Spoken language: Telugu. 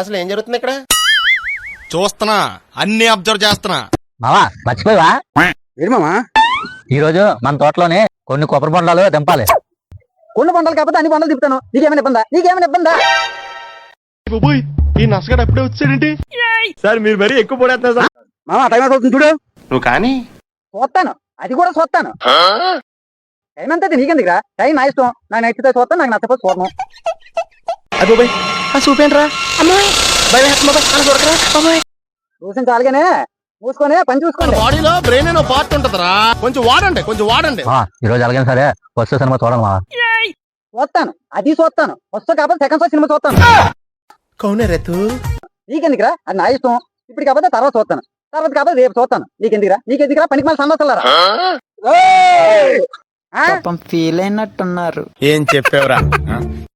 అసలు ఏం జరుగుతుంది ఇక్కడ? చూస్తున్నా. అన్ని అబ్జర్వ్ చేస్తున్నా. మావా మర్చిపోయావా? ఏంటి మామా ఈ రోజు మన తోటలోనే కొన్ని కొబ్బరి బొండాలు దింపాలి. కొన్ని పంటలు కాకపోతే అన్ని పంటలు తిప్పుతాను. నీకేమైనా ఇబ్బందా? నీకేమైనా ఇబ్బందా? ఈ నసగడు అప్పుడే వచ్చాడేంటి? సార్ మీరు మరీ ఎక్కువ పడేస్తున్నారు సార్. మామా టైం అవుతుంది చూడు. నువ్వు కానీ? చూస్తాను. అది కూడా చూస్తాను. టైం అయితే నీకెందుకురా? టైం నా ఇష్టం. నాకు నచ్చితే చూస్తాను నాకు నచ్చకపోతే చూడను. అదోబాయ్ ఆ చూపేంట్రా అమ్మాయి. భయం చూడకరా అమ్మాయి. చూసిన చాలుగానే మూసుకొని పని చూసుకోండి. బాడీలో బ్రెయిన్ అనే పార్ట్ ఉంటదిరా. కొంచెం వాడండి కొంచెం వాడండి. ఈ రోజు ఎలాగైనా సరే ఫస్ట్ సినిమా చూడండి మావా. చూస్తాను అది చూస్తాను. వస్తా కాకపోతే సెకండ్ షో సినిమా చూస్తాను. కౌనే రేతు. నీకెందుకురా? అది నా ఇష్టం. ఇప్పుడు కాకపోతే తర్వాత చూస్తాను. తర్వాత కాకపోతే రేపు చూస్తాను. నీకెందుకురా? నీకెందుకురా? పనికి మళ్ళీ సందర్శలారా ఫీల్ అయినట్టున్నారు. ఏం చెప్పావురా?